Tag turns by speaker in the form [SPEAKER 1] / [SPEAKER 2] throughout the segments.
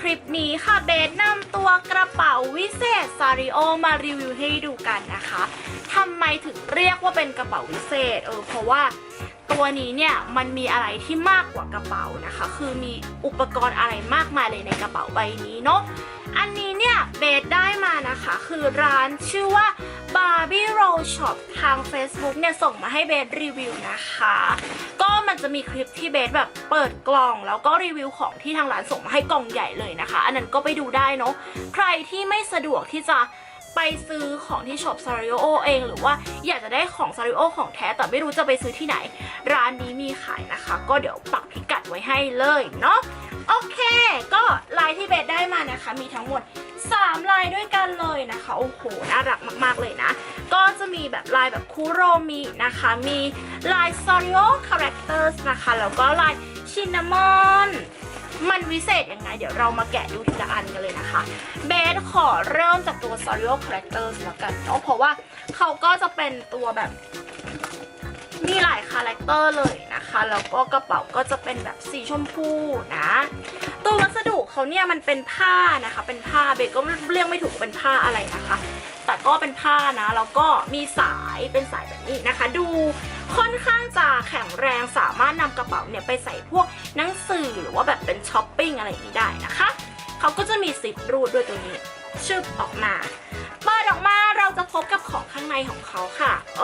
[SPEAKER 1] คลิปนี้ค่ะเบสนำตัวกระเป๋าวิเศษซาริโอมารีวิวให้ดูกันนะคะทำไมถึงเรียกว่าเป็นกระเป๋าวิเศษเออเพราะว่าตัวนี้เนี่ยมันมีอะไรที่มากกว่ากระเป๋านะคะ คือมีอุปกรณ์อะไรมากมายเลยในกระเป๋าใบนี้เนาะอันนี้เนี่ยเบสได้มานะคะ คือร้านชื่อว่า บาร์บี้โรลช็อปทาง Facebook เนี่ย ส่งมาให้เบสรีวิวนะคะ ก็มันจะมีคลิปที่เบสแบบเปิดกล่อง แล้วก็รีวิวของที่ทางร้านส่งมาให้กล่องใหญ่เลยนะคะ อันนั้นก็ไปดูได้เนาะใครที่ไม่สะดวกที่จะ ไปซื้อของที่ช็อปซาริโอเอง หรือว่าอยากจะได้ของซาริโอของแท้แต่ไม่รู้จะไปซื้อที่ไหน ร้านนี้มีขายนะคะ ก็เดี๋ยวปักพิกัดไว้ให้เลยเนาะโอเค ก็ลายที่เบสได้มานะคะ มีทั้งหมด 3 ลายด้วยกันเลยนะคะโอ้โหน่ารักมากๆเลยนะ ก็จะมีแบบลายแบบคุโรมินะคะ มีลาย s o r i o Characters นะคะ แล้วก็ลายชินนามอน มันวิเศษยังไง เดี๋ยวเรามาแกะดูทีละอันกันเลยนะคะ เบสขอเริ่มจากตัว s o r i o Characters แล้วกันเนาะเพราะว่าเขาก็จะเป็นตัวแบบมีหลายคาแรคเตอร์เลยนะคะแล้วก็กระเป๋าก็จะเป็นแบบสีชมพูนะ ตัววัสดุเขาเนี่ยมันเป็นผ้านะคะ เป็นผ้าเบสก็เรียกไม่ถูกเป็นผ้าอะไรนะคะ แต่ก็เป็นผ้านะแล้วก็มีสายเป็นสายแบบนี้นะคะ ดูค่อนข้างจะแข็งแรงสามารถนำกระเป๋าเนี่ยไปใส่พวก สือหรือว่าแบบเป็นช้อปปิ้งอะไรอย่างนี้ได้นะคะเขาก็จะมีซิปรูดด้วยตัวนี้ชึบออกมาเปิดออกมาเราจะพบกับของข้างในของเขาค่ะ เอ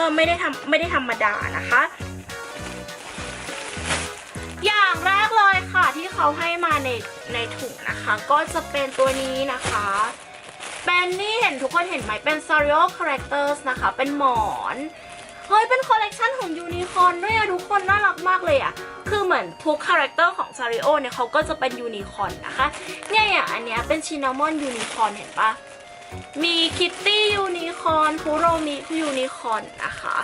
[SPEAKER 1] อไม่ได้ทำไม่ได้ธรรมดานะคะ อย่างแรกเลยค่ะที่เขาให้มาในในถุงนะคะ ก็จะเป็นตัวนี้นะคะเป็นนี่เห็นทุกคนเห็นไหมเป็น s o r i o Characters นะคะ เป็นหมอน เฮ้ยเป็นคอลเลกชันของยูนิคอร์นด้วยอะทุกคนน่ารักมากเลยอะคือเหมือนทุกคาแรคเตอร์ของซาริโอเนี่ยเขาก็จะเป็นยูนิคอร์นนะคะ เนี่ยอย่างอันเนี้ยเป็นชินามอนยูนิคอร์นเห็นปะมีคิตตี้ยูนิคอร์นคุโรมิยูนิคอร์นนะคะ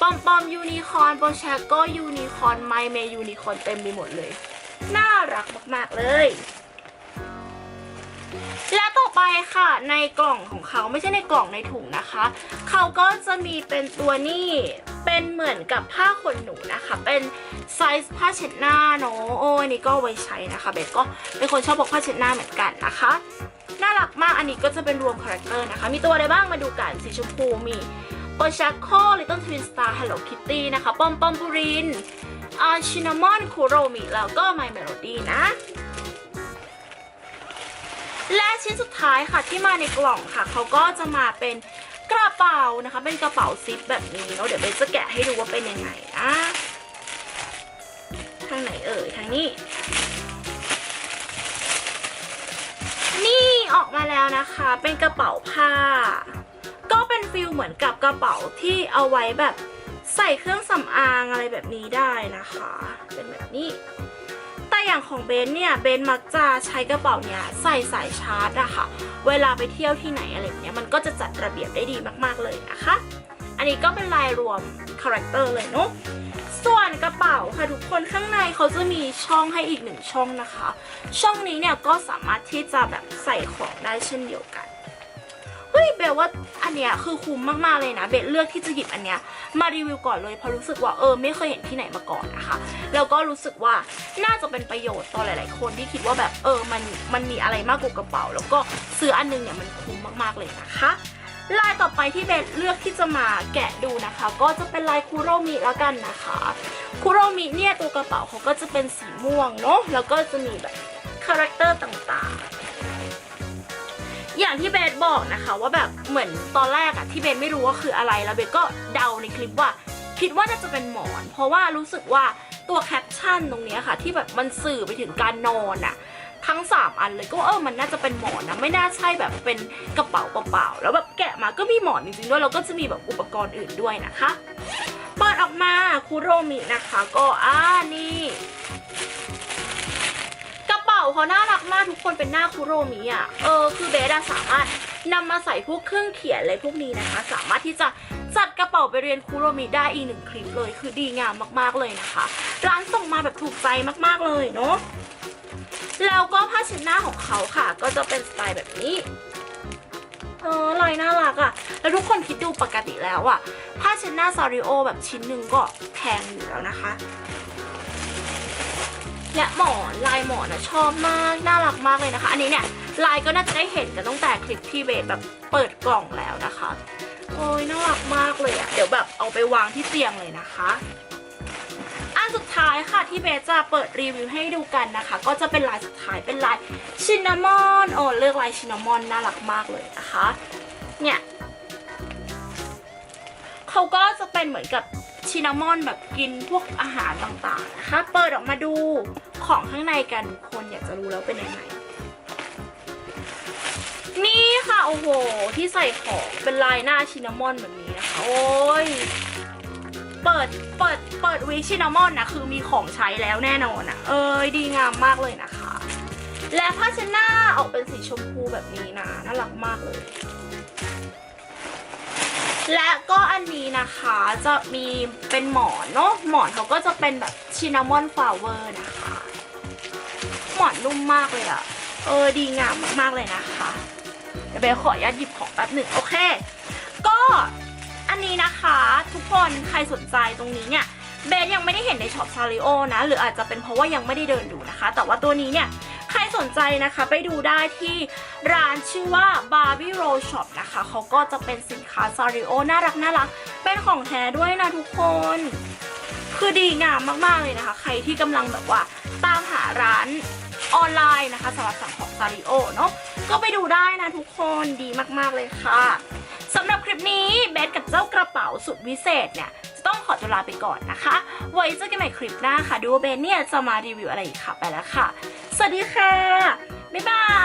[SPEAKER 1] ปอมปอมยูนิคอร์นโบชาโกยูนิคอร์นไมเมยูนิคอร์นเต็มไปหมดเลย น่ารักมาก ๆ เลย ไปค่ะ ในกล่องของเขาไม่ใช่ในกล่องในถุงนะคะ เขาก็จะมีเป็นตัวนี่เป็นเหมือนกับผ้าขนหนูนะคะ เป็นไซส์ผ้าเช็ดหน้าเนาะโอ้อันนี้ก็ไว้ใช้นะคะเบสก็เป็นคนชอบพกผ้าเช็ดหน้าเหมือนกันนะคะ น่ารักมากอันนี้ก็จะเป็นรวมคาแรคเตอร์นะคะ มีตัวอะไรบ้างมาดูกันสีชมพูมีโปชาโคลิตเติ้ลทวินสตาร์ฮัลโหลคิตตี้นะคะ ปอมปอมบูรินอาชินามอนคูโรมิแล้วก็ไมเมโลดี้นะ และชิ้นสุดท้ายค่ะที่มาในกล่องค่ะเขาก็จะมาเป็นกระเป๋านะคะ เป็นกระเป๋าซิปแบบนี้แล้วเดี๋ยวเบนจะแกะให้ดูว่าเป็นยังไงนะทางไหนเอ่ยทางนี้ นี่ออกมาแล้วนะคะ เป็นกระเป๋าผ้า ก็เป็นฟิลเหมือนกับกระเป๋าที่เอาไว้แบบใส่เครื่องสำอางอะไรแบบนี้ได้นะคะ เป็นแบบนี้ อย่างของเบนเนี่ยเบนมักจะใช้กระเป๋าเนี่ยใส่สายชาร์จอะค่ะ เวลาไปเที่ยวที่ไหนอะไรแบบเนี้ยมันก็จะจัดระเบียบได้ดีมากๆเลยนะคะ อันนี้ก็เป็นลายรวมคาแรคเตอร์เลยเนาะส่วนกระเป๋าค่ะทุกคนข้างในเขาจะมีช่องให้อีกหนึ่งช่องนะคะ ช่องนี้เนี่ยก็สามารถที่จะแบบใส่ของได้เช่นเดียวกัน เฮ้ยเบลว่าอันเนี้ยคือคุ้มมากๆเลยนะ เบลเลือกที่จะหยิบอันเนี้ยมารีวิวก่อนเลยเพราะรู้สึกว่าเออไม่เคยเห็นที่ไหนมาก่อนนะคะแล้วก็รู้สึกว่าน่าจะเป็นประโยชน์ต่อหลาย ๆ คนที่คิดว่าแบบเออมันมันมีอะไรมากกว่ากระเป๋า แล้วก็ซื้ออันนึงเนี่ยมันคุ้มมากๆเลยนะคะลายต่อไปที่เบนเลือกที่จะมาแกะดูนะคะ ก็จะเป็นลายคุโรมิแล้วกันนะคะคุโรมิเนี่ยตัวกระเป๋าเขาก็จะเป็นสีม่วงเนาะแล้วก็จะมีแบบคาแรคเตอร์ต่างๆ อย่างที่เบนบอกนะคะ ว่าแบบเหมือนตอนแรกอะที่เบนไม่รู้ว่าคืออะไรแล้วเบนก็เดาในคลิปว่า คิดว่าน่าจะเป็นหมอน เพราะว่ารู้สึกว่าตัวแคปชั่นตรงนี้ค่ะ ที่แบบมันสื่อไปถึงการนอนอะทั้ง 3 อันเลยก็เออมันน่าจะเป็นหมอนนะไม่น่าใช่แบบเป็นกระเป๋าเปล่าๆแล้วแบบแกะมาก็มีหมอนจริงๆด้วยแล้วก็จะมีแบบอุปกรณ์อื่นด้วยนะคะเปิดออกมาคุโรมินะคะ ก็อ่านี่าเขาน่ารักมากทุกคนเป็นหน้าคุโรมิอะ เออ คือเบสสามารถนำมาใส่พวกเครื่องเขียนอะไรพวกนี้นะคะ สามารถที่จะจัดกระเป๋าไปเรียนคุโรมิได้อีกหนึ่งคลิปเลย คือดีงามมากๆเลยนะคะ ร้านส่งมาแบบถูกใจมากๆเลยเนาะ แล้วก็ผ้าเช็ดหน้าของเขาค่ะ ก็จะเป็นสไตล์แบบนี้เออลายน่ารักอะแล้วทุกคนคิดดูปกติแล้วอะผ้าเช็ดหน้าซาริโอแบบชิ้นหนึ่งก็แพงอยู่แล้วนะคะ และหมอนลายหมอนนะชอบมาก น่ารักมากเลยนะคะ อันนี้เนี่ยลายก็น่าจะได้เห็นกันตั้งแต่คลิปที่เบสแบบเปิดกล่องแล้วนะคะ โอ้ยน่ารักมากเลยอะเดี๋ยวแบบเอาไปวางที่เตียงเลยนะคะอันสุดท้ายค่ะที่เบสจะเปิดรีวิวให้ดูกันนะคะ ก็จะเป็นลายสุดท้ายเป็นลายชินนามอนโอ้เลือกลายชินนามอนน่ารักมากเลยนะคะ เนี่ยเขาก็จะเป็นเหมือนกับ ชินนามอนแบบกินพวกอาหารต่างๆนะคะ เปิดออกมาดูของข้างในกันทุกคนอยากจะรู้แล้วเป็นยังไง นี่ค่ะโอ้โห ที่ใส่ของเป็นลายหน้าชินนามอนแบบนี้นะคะ โอ้ย เปิด เปิด เปิดวิชินามอนนะคือมีของใช้แล้วแน่นอนอะเอ้ยดีงามมากเลยนะคะ และผ้าเช็ดหน้าออกเป็นสีชมพูแบบนี้นะน่ารักมากเลย และก็อันนี้นะคะจะมีเป็นหมอนเนาะหมอนเขาก็จะเป็นแบบชินามอนฟลาเวอร์นะคะ หมอนนุ่มมากเลยอะเออดีงามมากๆเลยนะคะ เดี๋ยวเบลขออนุญาตหยิบของแป๊บหนึ่งโอเค ก็อันนี้นะคะทุกคนใครสนใจตรงนี้เนี่ยเบสยังไม่ได้เห็นในช็อปซาริโอนะ หรืออาจจะเป็นเพราะว่ายังไม่ได้เดินดูนะคะ แต่ว่าตัวนี้เนี่ย สนใจนะคะไปดูได้ที่ร้านชื่อว่า Barbie Roll Shop นะคะเขาก็จะเป็นสินค้าซาริโอน่ารักน่ารัก เป็นของแท้ด้วยนะทุกคน คือดีงามมากๆเลยนะคะ ใครที่กำลังแบบว่าตามหาร้านออนไลน์นะคะสำหรับสั่งของซาริโอเนาะก็ไปดูได้นะทุกคนดีมากๆเลยค่ะสำหรับคลิปนี้เบสกับเจ้ากระเป๋าสุดวิเศษเนี่ยจะต้องขอตัวลาไปก่อนนะคะ ไว้เจอกันใหม่คลิปหน้าค่ะ ดูว่าเบสเนี่ยจะมารีวิวอะไรอีกค่ะไปแล้วค่ะ วัสดีค่ะ บ๊ายบาย